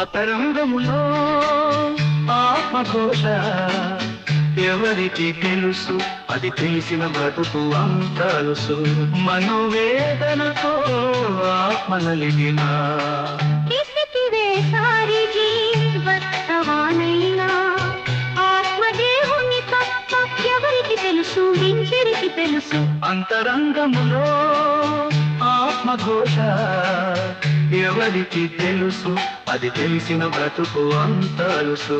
అతరంగములో ఆత్మఘోష. ఎవరికి తెలుసు? అది తెలిసిన బ్రతుకు అంతలుసు మనోవేదనతో ఆత్మ నలిగిన ఇసికివే సారి జీవత్తవానైనా ఆత్మదేవుని తప్ప ఎవరికి తెలుసు? తెలుసు? అంతరంగములో ఆత్మఘోష. ఎవరికి తెలుసు? అది తెలిసిన బ్రతుకు అంతలుసు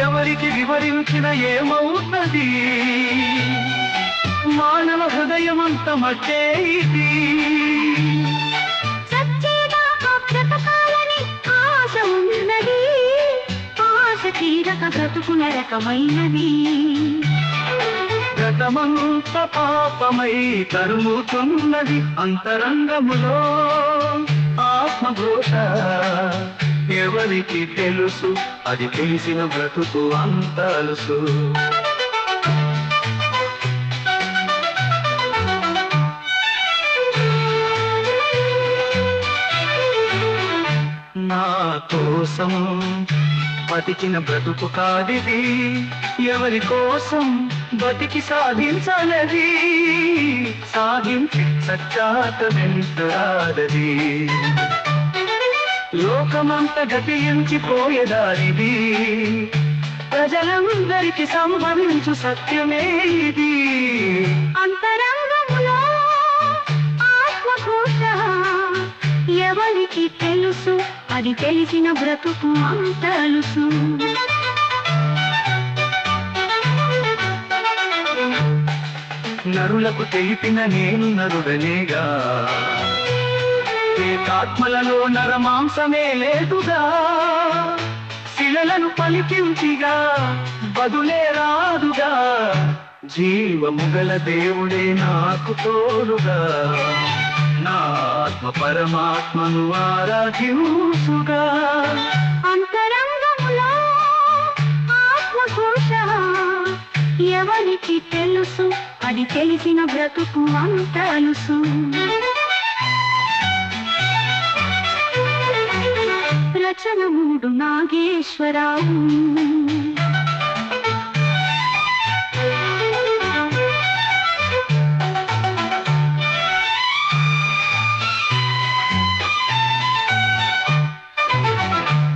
ఎవరికి వివరించిన ఏమవుతుంది? మానవ హృదయమంత మట్టే ఇది. బ్రతుకు నరకమైనది గతమంత పాపమై తరుముతున్నది అంతరంగములో. ఆత్మఘోష ఎవరికి తెలుసు? అది తెలిసిన బ్రతుకు అంతలుసు నా కోసం బతికిన బ్రతుకు కాదిది. ఎవరి కోసం బతికి సాధించాలది సాధించి సచ్చాతమెంతరాదది లోకమంత గతించిపోయేదారిది ప్రజలందరికి సంభవించు సత్యమే ఇది. అంతరంగములో ఆత్మఘోష ఎవరికి తెలుసు? అది తెలిసిన బ్రతుకు అంతలుసు నరులకు తెలిపిన నేను నరుడనేగా. ఏకాత్మలలో నరమాంసమే లేదుగా శిలలను పలికించిగా బదులే రాదుగా. జీవముగల దేవుడే నాకు తోడుగా. నా పరమాత్మను ఆరాధించుగా. అంతరంగములో ఆత్మఘోష ఎవరికి తెలుసు? అది తెలిసిన బ్రతుకు తెలుసు రచన మూడు నాగేశ్వరరావు.